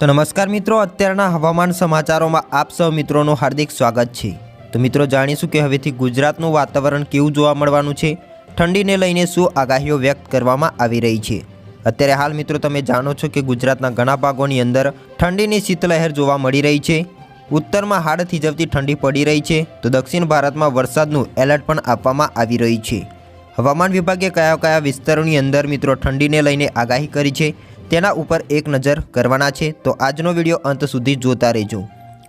તો નમસ્કાર મિત્રો, અત્યારના હવામાન સમાચારોમાં આપ સૌ મિત્રોનું હાર્દિક સ્વાગત છે. તો મિત્રો, જાણીશું કે હવેથી ગુજરાતનું વાતાવરણ કેવું જોવા મળવાનું છે? ઠંડીને લઈને શું આગાહીઓ વ્યક્ત કરવામાં આવી રહી છે? અત્યારે હાલ મિત્રો, તમે જાણો છો કે ગુજરાતના ઘણા ભાગોની અંદર ઠંડીની શીતલહેર જોવા મળી રહી છે. ઉત્તરમાં હાડ થીજવતી ઠંડી પડી રહી છે. તો દક્ષિણ ભારતમાં વરસાદનું એલર્ટ પણ આપવામાં આવી રહ્યું છે. હવામાન વિભાગે કયા કયા વિસ્તારોની અંદર મિત્રો ઠંડીને લઈને આગાહી કરી છે? તેના ઉપર એક નજર કરવાના છે. તો આજનો વીડિયો અંત સુધી જોતા રહેજો.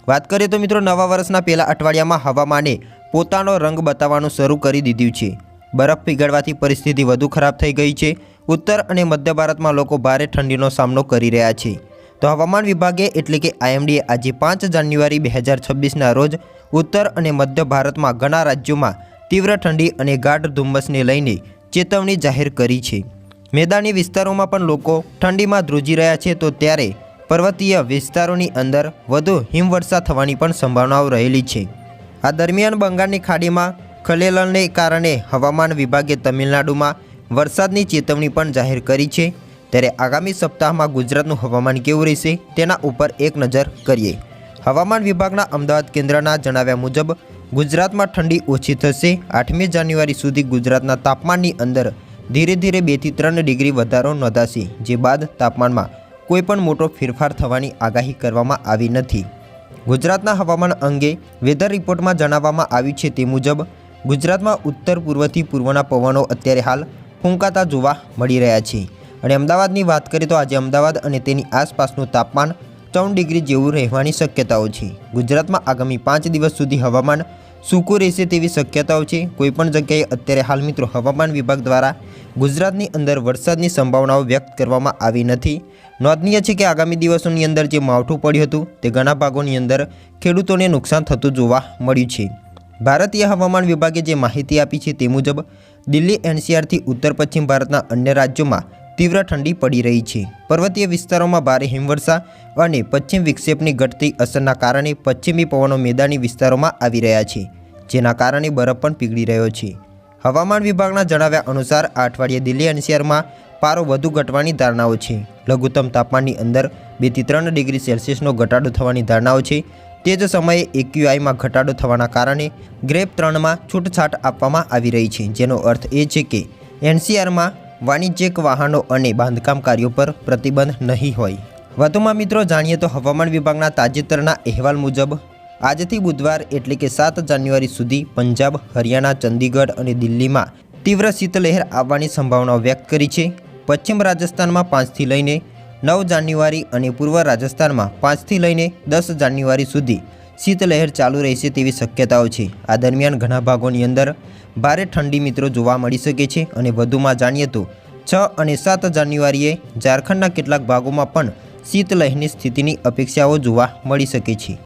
વાત કરીએ તો મિત્રો નવા વર્ષના પહેલા અઠવાડિયામાં હવામાને પોતાનો રંગ બતાવવાનું શરૂ કરી દીધું છે. બરફ પીગળવાથી પરિસ્થિતિ વધુ ખરાબ થઈ ગઈ છે. ઉત્તર અને મધ્ય ભારતમાં લોકો ભારે ઠંડીનો સામનો કરી રહ્યા છે. તો હવામાન વિભાગે એટલે કે આઈએમડીએ આજે પાંચ જાન્યુઆરી બે હજાર છવ્વીસના રોજ ઉત્તર અને મધ્ય ભારતમાં ઘણા રાજ્યોમાં તીવ્ર ઠંડી અને ગાઢ ધુમ્મસને લઈને ચેતવણી જાહેર કરી છે. મેદાની વિસ્તારોમાં પણ લોકો ઠંડીમાં ધ્રુજી રહ્યા છે, તો ત્યારે પર્વતીય વિસ્તારોની અંદર વધુ હિમવર્ષા થવાની પણ સંભાવનાઓ રહેલી છે. આ દરમિયાન બંગાળની ખાડીમાં ખલેલને કારણે હવામાન વિભાગે તમિલનાડુમાં વરસાદની ચેતવણી પણ જાહેર કરી છે. ત્યારે આગામી સપ્તાહમાં ગુજરાતનું હવામાન કેવું રહેશે, તેના ઉપર એક નજર કરીએ. હવામાન વિભાગના અમદાવાદ કેન્દ્રના જણાવ્યા મુજબ, ગુજરાતમાં ઠંડી ઓછી થશે. આઠમી જાન્યુઆરી સુધી ગુજરાતના તાપમાનની અંદર ધીરે ધીરે બેથી ત્રણ ડિગ્રી વધારો નોંધાશે, જે બાદ તાપમાનમાં કોઈપણ મોટો ફેરફાર થવાની આગાહી કરવામાં આવી નથી. ગુજરાતના હવામાન અંગે વેધર રિપોર્ટમાં જણાવવામાં આવ્યું છે તે મુજબ, ગુજરાતમાં ઉત્તર પૂર્વથી પૂર્વના પવનો અત્યારે હાલ ફૂંકાતા જોવા મળી રહ્યા છે. અને અમદાવાદની વાત કરીએ તો આજે અમદાવાદ અને તેની આસપાસનું તાપમાન ત્રણ ડિગ્રી જેવું રહેવાની શક્યતાઓ છે. ગુજરાતમાં આગામી પાંચ દિવસ સુધી હવામાન સૂકું રહેશે તેવી શક્યતાઓ છે? કોઈપણ જગ્યાએ અત્યારે હાલ મિત્રો હવામાન વિભાગ દ્વારા ગુજરાતની અંદર વરસાદની સંભાવનાઓ વ્યક્ત કરવામાં આવી નથી. નોંધનીય છે કે આગામી દિવસોની અંદર જે માવઠું પડ્યું હતું, તે ઘણા ભાગોની અંદર ખેડૂતોને નુકસાન થતું જોવા મળ્યું છે. ભારતીય હવામાન વિભાગે જે માહિતી આપી છે તે મુજબ, દિલ્હી, એનસીઆરથી ઉત્તર પશ્ચિમ ભારતના અન્ય રાજ્યોમાં તીવ્ર ઠંડી પડી રહી છે. પર્વતીય વિસ્તારોમાં ભારે હિમવર્ષા અને પશ્ચિમ વિક્ષેપની ઘટતી અસરના કારણે પશ્ચિમી પવનો મેદાની વિસ્તારોમાં આવી રહ્યા છે, જેના કારણે બરફ પણ પીગળી રહ્યો છે. હવામાન વિભાગના જણાવ્યા અનુસાર આ અઠવાડિયે દિલ્હી એનસીઆરમાં પારો વધુ ઘટવાની ધારણાઓ છે. લઘુત્તમ તાપમાનની અંદર બેથી ત્રણ ડિગ્રી સેલ્સિયસનો ઘટાડો થવાની ધારણાઓ છે. તે જ સમયે એક્યુઆઈમાં ઘટાડો થવાના કારણે ગ્રેપ ત્રણમાં છૂટછાટ આપવામાં આવી રહી છે, જેનો અર્થ એ છે કે એનસીઆરમાં વાણિજ્યિક વાહનો અને બાંધકામ કાર્યો પર પ્રતિબંધ નહીં હોય. વધુમાં મિત્રો જાણીએ તો હવામાન વિભાગના તાજેતરના અહેવાલ મુજબ, આજથી બુધવાર એટલે કે સાત જાન્યુઆરી સુધી પંજાબ, હરિયાણા, ચંદીગઢ અને દિલ્હીમાં તીવ્ર શીતલહેર આવવાની સંભાવના વ્યક્ત કરી છે. પશ્ચિમ રાજસ્થાનમાં પાંચથી લઈને નવ જાન્યુઆરી અને પૂર્વ રાજસ્થાનમાં પાંચથી લઈને દસ જાન્યુઆરી સુધી શીતલહેર ચાલુ રહેશે તેવી શક્યતાઓ છે. આ દરમિયાન ઘણા ભાગોની અંદર ભારે ઠંડી મિત્રો જોવા મળી શકે છે અને વધુમાં જાણીએ તો છ અને સાત જાન્યુઆરીએ ઝારખંડના કેટલાક ભાગોમાં પણ શીતલહેરની સ્થિતિની અપેક્ષાઓ જોવા મળી શકે છે.